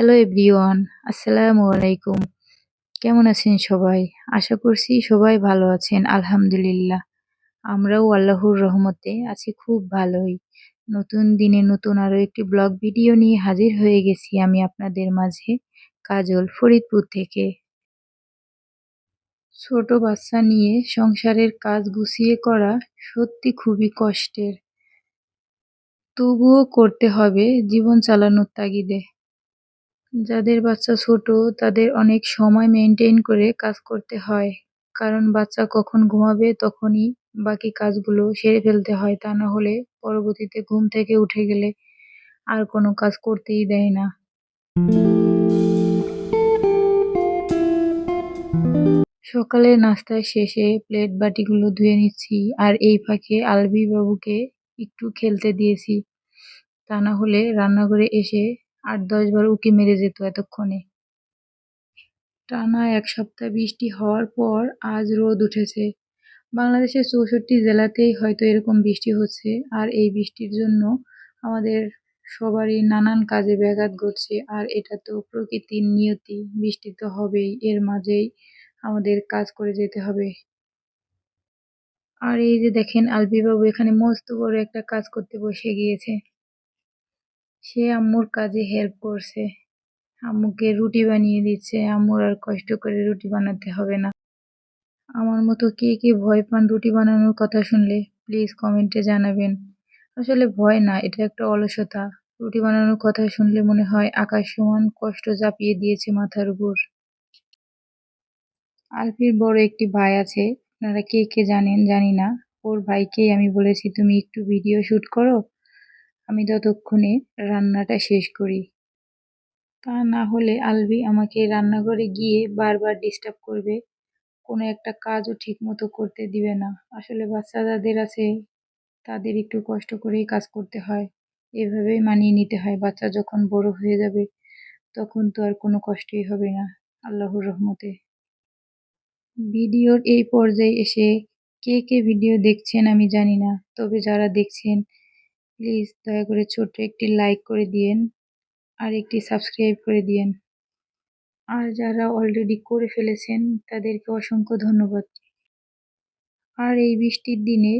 Hello everyone আসসালামু আলাইকুম কেমন আছেন সবাই? আশা করছি সবাই ভালো আছেন, আলহামদুলিল্লাহ। আমরাও আল্লাহর রহমতে আছি, খুব ভালোই। নতুন দিনে নতুন আরও একটি ব্লগ ভিডিও নিয়ে হাজির হয়ে গেছি আমি আপনাদের মাঝে, কাজল ফরিদপুর থেকে। ছোট বাচ্চা নিয়ে সংসারের কাজ গুছিয়ে করা সত্যি খুবই কষ্টের। তবুও করতে হবে জীবন চালানোর তাগিদে। যাদের বাচ্চা ছোট, তাদের অনেক সময় মেনটেন করে কাজ করতে হয়। কারণ বাচ্চা কখন ঘুমাবে তখনই বাকি কাজগুলো সেরে ফেলতে হয়, তা না হলে পরবর্তীতে ঘুম থেকে উঠে গেলে আর কোনো কাজ করতেই দেয় না। সকালে নাস্তায় শেষে প্লেট বাটিগুলো ধুয়ে নিচ্ছি আর এই ফাঁকে আলবি বাবুকে একটু খেলতে দিয়েছি। তা না হলে রান্নাঘরে এসে আট দশ বার উঁকি মেরে যেত এতক্ষণে। টানা এক সপ্তাহ বৃষ্টি হওয়ার পর আজ রোদ উঠেছে। বাংলাদেশের চৌষট্টি জেলাতেই হয়তো এরকম বৃষ্টি হচ্ছে, আর এই বৃষ্টির জন্য আমাদের সবারই নানান কাজে ব্যাঘাত ঘটছে, আর এটা তো প্রকৃতির নিয়তি, বৃষ্টি তো হবেই, এর মাঝেই আমাদের কাজ করে যেতে হবে। আর এই যে দেখেন আলবিবাবু এখানে মস্ত বড় একটা কাজ করতে বসে গিয়েছে। সে আম্মুর কাজে হেল্প করছে। আম্মুকে রুটি বানিয়ে দিচ্ছে। আম্মুর আর কষ্ট করে রুটি বানাতে হবে না। আমার মতো কে কে ভয় পান রুটি বানানোর কথা শুনলে প্লিজ কমেন্টে জানাবেন। আসলে ভয় না, এটা একটা অলসতা। রুটি বানানোর কথা শুনলে মনে হয় আকাশ সমান কষ্ট চাপিয়ে দিয়েছে মাথার উপর। আলফির বড় একটি ভাই আছে। আপনারা কে কে জানেন জানি না। ওর ভাইকেই আমি বলেছি, তুমি একটু ভিডিও শ্যুট করো আমি ততক্ষণে রান্নাটা শেষ করি। তা না হলে আলবি আমাকে রান্নাঘরে গিয়ে বারবার ডিস্টার্ব করবে। কোনো একটা কাজও ঠিক মতো করতে দিবে না। আসলে বাচ্চা যাদের আছে, তাদের একটু কষ্ট করেই কাজ করতে হয়। এভাবেই মানিয়ে নিতে হয়। বাচ্চা যখন বড় হয়ে যাবে, তখন তো আর কোনো কষ্টই হবে না, আল্লাহর রহমতে। ভিডিওর এই পর্যায়ে এসে কে কে ভিডিও দেখছেন আমি জানি না। তবে যারা দেখছেন প্লিজ দয়া করে ছোট্ট একটি লাইক করে দিয়েন আর একটি সাবস্ক্রাইব করে দিয়েন। আর যারা অলরেডি করে ফেলেছেন, তাদেরকে অসংখ্য ধন্যবাদ। আর এই বৃষ্টির দিনে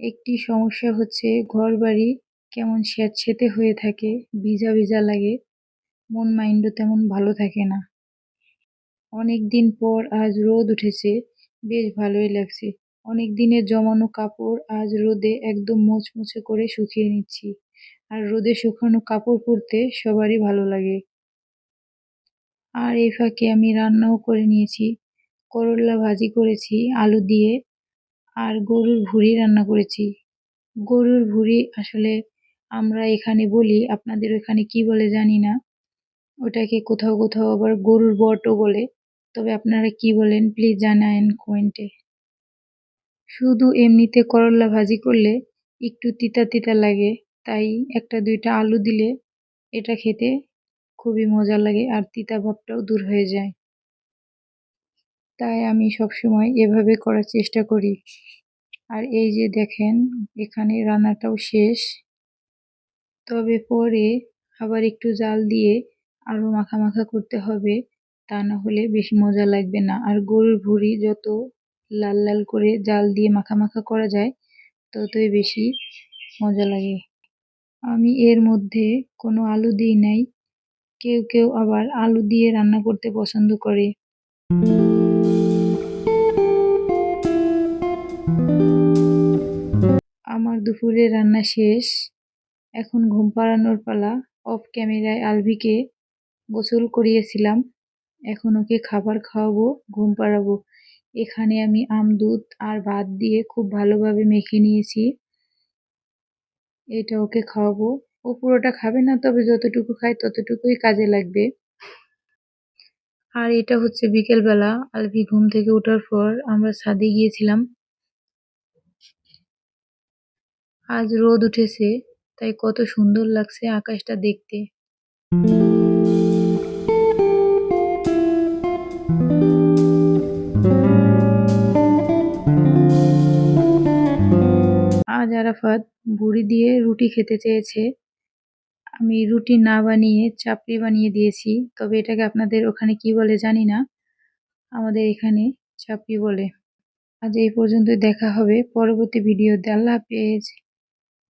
একটি সমস্যা হচ্ছে ঘর বাড়ি কেমন স্যাঁতসেঁতে হয়ে থাকে, ভিজা ভিজা লাগে, মন মাইন্ডও তেমন ভালো থাকে না। অনেক দিন পর আজ রোদ উঠেছে, বেশ ভালোই লাগছে। অনেক দিনের জমানো কাপড় আজ রোদে একদম মুচমুচে করে শুকিয়ে নিচ্ছি। আর রোদে শুকানো কাপড় পরতে সবারই ভালো লাগে। আর এই ফাঁকে আমি রান্নাও করে নিয়েছি। করল্লা ভাজি করেছি, আলু দিয়ে, আর গরুর ভুড়ি রান্না করেছি। গরুর ভুড়ি আসলে আমরা এখানে বলি, আপনাদের ওখানে কি বলে জানি না। ওটাকে কোথাও কোথাও আবার গরুর বটও বলে। তবে আপনারা কি বলেন প্লিজ জানায়েন কমেন্টে শুধু এমনিতে করলা ভাজি করলে একটু তিতা তিতা লাগে, তাই একটা দুইটা আলু দিলে এটা খেতে খুবই মজা লাগে আর তিতা ভাবটাও দূর হয়ে যায়। তাই আমি সবসময় এভাবে করার চেষ্টা করি। আর এই যে দেখেন, এখানে রান্নাটাও শেষ। তবে পরে আবার একটু জাল দিয়ে আরও মাখা মাখা করতে হবে, তা না হলে বেশি মজা লাগবে না। আর গরুর ভুড়ি যত লাল লাল করে জাল দিয়ে মাখা মাখা করা যায়, ততই বেশি মজা লাগে। আমি এর মধ্যে কোনো আলু দিই নাই, কেউ কেউ আবার আলু দিয়ে রান্না করতে পছন্দ করে। আমার দুপুরে রান্না শেষ। এখন ঘুম পাড়ানোর পালা, অফ ক্যামেরায় আলভিকে গোসল করিয়েছিলাম। এখন ওকে খাবার খাওয়াবো, ঘুম পাড়াবো। এখানে আমি আম, দুধ আর ভাত দিয়ে খুব ভালোভাবে মেখে নিয়েছি। এটা ওকে খাওয়াবো। ও পুরোটা খাবে না, তবে যতটুকু খায় ততটুকুই কাজে লাগবে। আর এটা হচ্ছে বিকেলবেলা আলভি ঘুম থেকে ওঠার পর আমরা ছাদে গিয়েছিলাম। আজ রোদ উঠেছে, তাই কত সুন্দর লাগছে আকাশটা দেখতে। আরাফাত বুড়ি দিয়ে রুটি খেতে চেয়েছে। আমি রুটি না বানিয়ে চাপড়ি বানিয়ে দিয়েছি, তবে এটাকে আপনাদের ওখানে কি বলে জানি না। আমাদের এখানে চাপড়ি বলে। আজ এই পর্যন্ত দেখা হবে পরবর্তী ভিডিওতে। আল্লাহ হাফেজ।